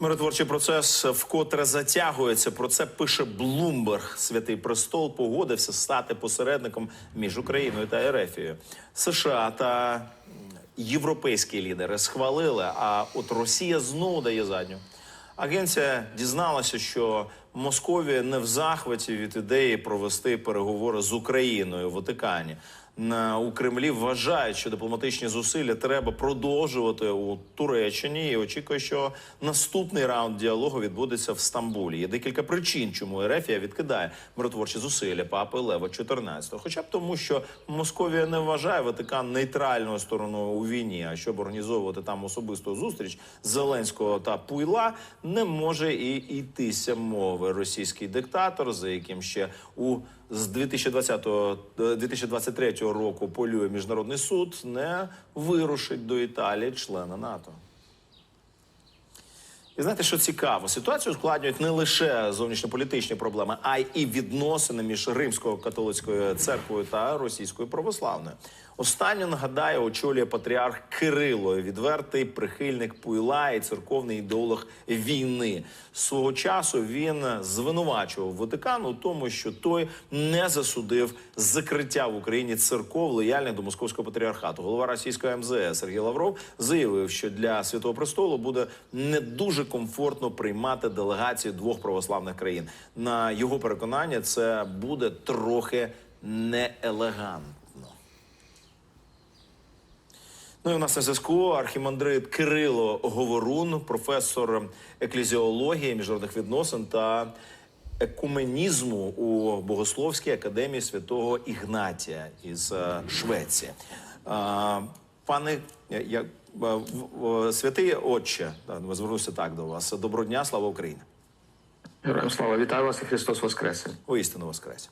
Миротворчий процес вкотре затягується. Про це пише Блумберг. Святий престол погодився стати посередником між Україною та Ерефією. США та європейські лідери схвалили, а от Росія знову дає задню. Агенція дізналася, що Московія не в захваті від ідеї провести переговори з Україною в Ватикані. У Кремлі вважають, що дипломатичні зусилля треба продовжувати у Туреччині і очікує, що наступний раунд діалогу відбудеться в Стамбулі. Є декілька причин, чому Ерефія відкидає миротворчі зусилля папи Лева XIV. Хоча б тому, що Московія не вважає Ватикан нейтральною стороною у війні. А щоб організовувати там особисту зустріч Зеленського та Пуйла, не може і йтися мови. Російський диктатор, за яким ще у з 2020 е, 2023 року полює міжнародний суд, не вирушить до Італії члена НАТО. І знаєте, що цікаво, ситуацію ускладнюють не лише зовнішньополітичні проблеми, а й і відносини між римською католицькою церквою та російською православною. Останню нагадаю, очолює патріарх Кирило, відвертий прихильник пуйла і церковний ідеолог війни. Свого часу він звинувачував Ватикан у тому, що той не засудив закриття в Україні церков лояльних до московського патріархату. Голова російської МЗС Сергій Лавров заявив, що для святого престолу буде не дуже комфортно приймати делегації двох православних країн. На його переконання, це буде трохи неелегантно. Ну і у нас на зв'язку архімандрит Кирило Говорун, професор еклезіології, міжнародних відносин та екуменізму у Богословській академії святого Ігнатія із е, Швеції. Пане я, е, святий отче, да, звернуся так до вас. Доброго дня, слава Україні! Героям слава, вітаю вас і Христос Воскресе. Воістину воскрес.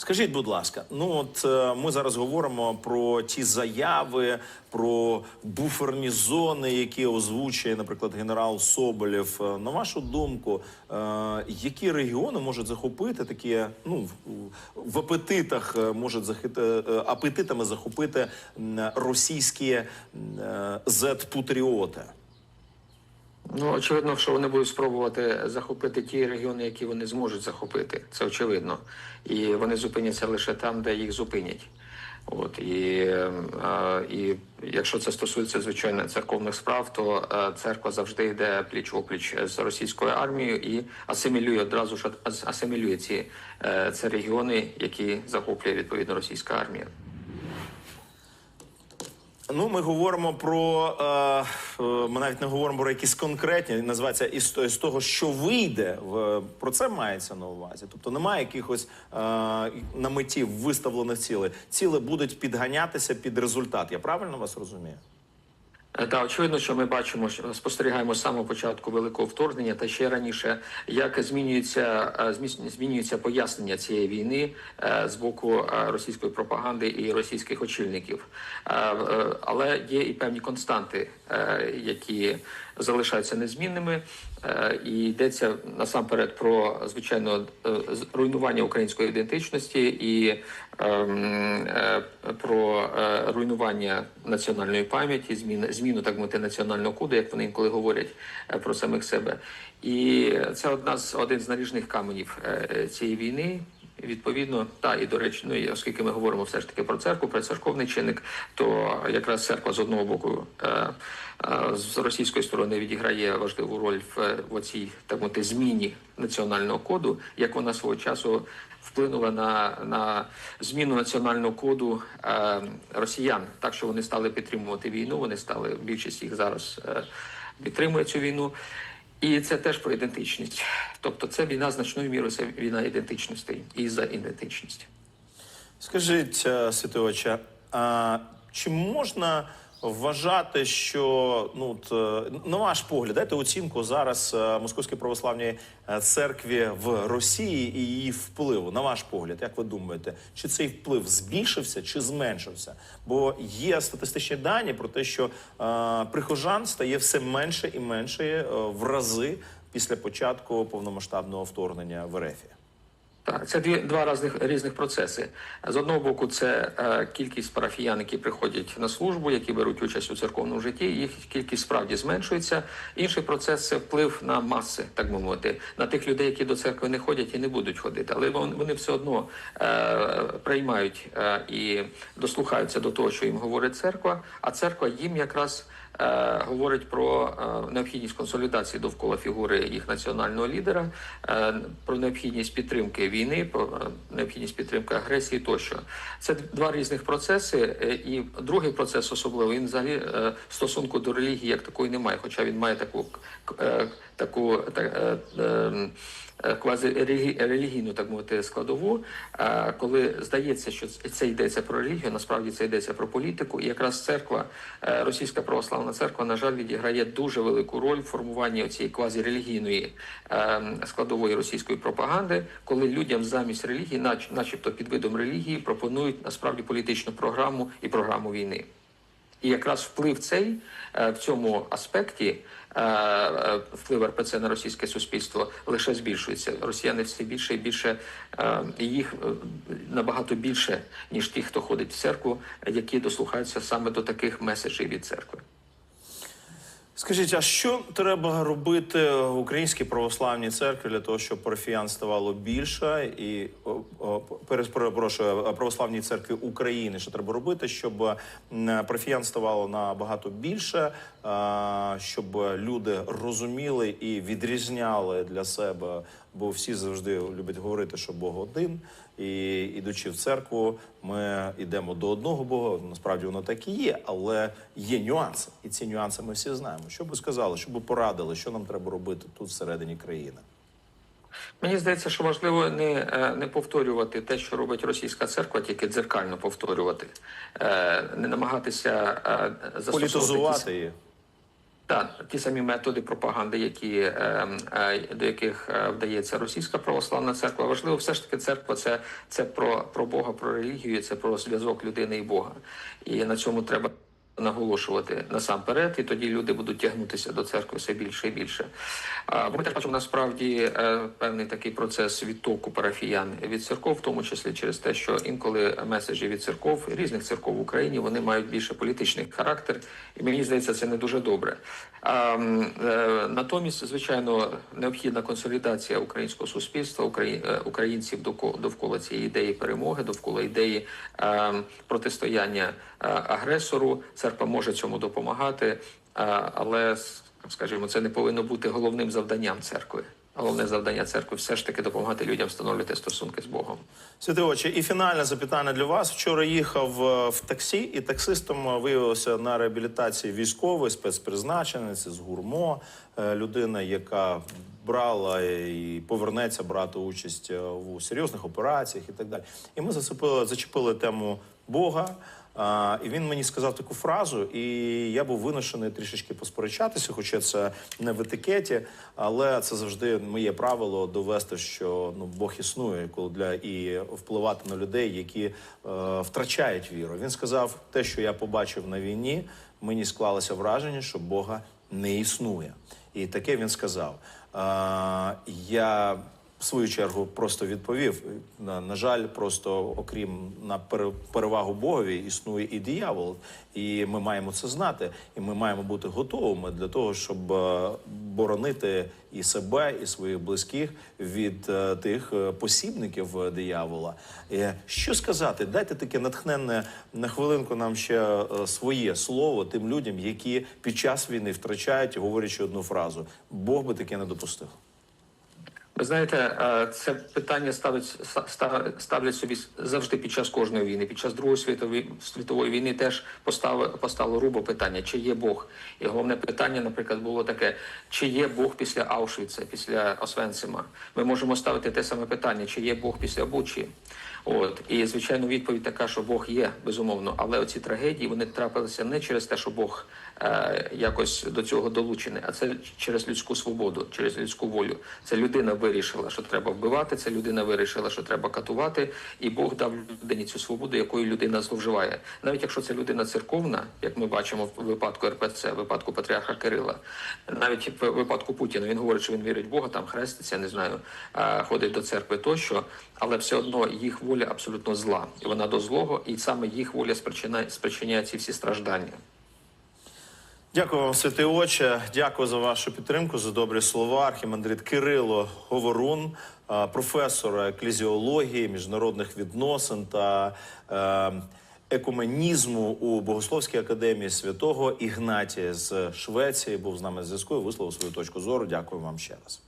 Скажіть, будь ласка, ну от е, ми зараз говоримо про ті заяви, про буферні зони, які озвучує, наприклад, генерал Соболєв. Е, На вашу думку, е, які регіони можуть захопити такі, ну в- апетитах можуть захити апетитами захопити російські м, е, зет-патріоти? Ну очевидно, що вони будуть спробувати захопити ті регіони, які вони зможуть захопити. Це очевидно. І вони зупиняться лише там, де їх зупинять. От і, е, і якщо це стосується звичайно церковних справ, то е, церква завжди йде пліч опліч з російською армією і асимілює одразу ж асимілює ці е, це регіони, які захоплює відповідно російська армія. Ну, ми говоримо про е, е, ми навіть не говоримо про якісь конкретні, називається із, з того, що вийде. В про це мається на увазі. Тобто немає якихось е, на меті виставлених цілей. Ціли будуть підганятися під результат. Я правильно вас розумію? Е, Так, очевидно, що ми бачимо, що спостерігаємо з самого початку великого вторгнення, та ще раніше, як змінюється е, змінюється пояснення цієї війни е, з боку російської пропаганди і російських очільників. Але є і певні константи, які залишаються незмінними. Е, І йдеться насамперед про звичайно е, руйнування української ідентичності і ем, е, про руйнування національної пам'яті, зміну, зміну так мовити національного коду, як вони інколи говорять про самих себе. І це одна з один з наріжних каменів цієї війни. Відповідно, та і до речі, ну і оскільки ми говоримо все ж таки про церкву, про церковний чинник, то якраз церква з одного боку е, е, з російської сторони відіграє важливу роль в, в оцій так мовити зміні національного коду, як вона свого часу вплинула на, на зміну національного коду е, росіян, так що вони стали підтримувати війну. Вони стали більшість їх зараз е, підтримує цю війну. І це теж про ідентичність. Тобто, це війна значною мірою це війна ідентичностей і за ідентичність. Скажіть, е, а чи можна вважати, що ну от, е, на ваш погляд, дайте оцінку зараз е, Московській православній е, церкві в Росії і її впливу? На ваш погляд, як ви думаєте, чи цей вплив збільшився чи зменшився? Бо є статистичні дані про те, що е, прихожан стає все менше і менше в рази після початку повномасштабного вторгнення в РФ. Так, це дві два різних різних процеси. З одного боку, це е, кількість парафіян, які приходять на службу, які беруть участь у церковному житті. Їх кількість справді зменшується. Інший процес це вплив на маси, так би мовити, на тих людей, які до церкви не ходять і не будуть ходити, але вон- вони все одно е, приймають е, і дослухаються до того, що їм говорить церква. А церква їм якраз е, говорить про е, необхідність консолідації довкола фігури їх національного лідера, е, про необхідність підтримки війни, про е, необхідність підтримки агресії тощо. Це два різних процеси. е, І другий процес особливо він взагалі е, стосунку до релігії як такої немає, хоча він має таку таку та, е, е, е, квазирелігійну, так мовити, складову, коли здається, що це йдеться про релігію, насправді це йдеться про політику. І якраз церква, російська православна церква, на жаль, відіграє дуже велику роль в формуванні цієї квазірелігійної е, складової російської пропаганди, коли людям замість релігії, нач- начебто під видом релігії, пропонують насправді політичну програму і програму війни. І якраз вплив цей е, в цьому аспекті, е, е, вплив РПЦ на російське суспільство лише збільшується. Росіяни все більше і більше їх набагато більше, ніж ті, хто ходить в церкву, які дослухаються саме до таких меседжів від церкви. Скажіть, а що треба робити українській православній церкві для того, щоб парафіян ставало більше, і перепрошую, православній церкві України? Що треба робити, щоб парафіян ставало набагато більше, щоб люди розуміли і відрізняли для себе, бо всі завжди люблять говорити, що Бог один. І ідучи в церкву, ми йдемо до одного Бога. Насправді воно так і є, але є нюанси, і ці нюанси ми всі знаємо. Що би сказали, що би порадили, що нам треба робити тут всередині країни? Мені здається, що важливо не, е, не повторювати те, що робить російська церква, тільки дзеркально повторювати, Е, не намагатися е, застосовувати Політизувати її. Так, ті самі методи пропаганди, які е, е, до яких е, вдається російська православна церква. Важливо, все ж таки, церква це, це про, про Бога, про релігію, це про зв'язок людини і Бога. І на цьому треба наголошувати насамперед, і тоді люди будуть тягнутися до церкви все більше і більше. Ми теж бачимо насправді е, певний такий процес відтоку парафіян від церков, в тому числі через те, що інколи меседжі від церков різних церков в Україні вони мають більше політичний характер, і мені здається, це не дуже добре. Е, натомість, звичайно, необхідна консолідація українського суспільства, е, українців довкола цієї ідеї перемоги, довкола ідеї е, протистояння агресору. Церква може цьому допомагати, але скажімо, це не повинно бути головним завданням церкви. Головне завдання церкви все ж таки допомагати людям встановлювати стосунки з Богом. Святе очі, і фінальне запитання для вас. Вчора їхав е, в таксі, і таксистом е, виявився на реабілітації військовий спецпризначенець з гурмо, е, людина, яка брала і повернеться брати участь у серйозних операціях і так далі. І ми зацепили, зачепили тему Бога. І він мені сказав таку фразу, і я був виношений трішечки посперечатися, хоча це не в етикеті, але це завжди моє правило довести, що ну Бог існує, коли для і впливати на людей, які е, втрачають віру. Він сказав те, що я побачив на війні. Мені склалося враження, що Бога не існує, і таке він сказав. А, я в свою чергу просто відповів. На, на жаль, просто окрім на пере- перевагу Богові існує і диявол, і ми маємо це знати. І ми маємо бути готовими для того, щоб е, боронити і себе, і своїх близьких від е, тих е, посібників диявола. Що сказати? Дайте таке натхненне на хвилинку нам ще своє слово тим людям, які під час війни втрачають, говорячи одну фразу: Бог би таке не допустив. Ви знаєте, е, це питання ставить ста- ставлять собі завжди під час кожної війни. Під час Другої світової світової війни теж поставили постало рубо питання, чи є Бог. І головне питання, наприклад, було таке: чи є Бог після Аушвіца, після Освенцима? Ми можемо ставити те саме питання, чи є Бог після Бучі. От і звичайно, відповідь така, що Бог є безумовно, але оці трагедії вони трапилися не через те, що Бог е, якось до цього долучені, а це через людську свободу, через людську волю. Це людина вирішила, що треба вбивати. Це людина вирішила, що треба катувати, і Бог дав людині цю свободу, якою людина зловживає. Навіть якщо це людина церковна, як ми бачимо в випадку РПЦ, в випадку патріарха Кирила, навіть в випадку Путіна він говорить, що він вірить в Бога, там хреститься, не знаю, е, ходить до церкви тощо, але все одно їх воля абсолютно зла, і вона до злого, і саме їх воля спричиняє, спричиняє ці всі страждання. Дякую вам, святий отче. Дякую за вашу підтримку, за добрі слова. Архімандрит Кирило Говорун, професор еклезіології, міжнародних відносин та е, екуменізму у Богословській академії святого Ігнатія з Швеції. Був з нами на зв'язку і висловив свою точку зору. Дякую вам ще раз.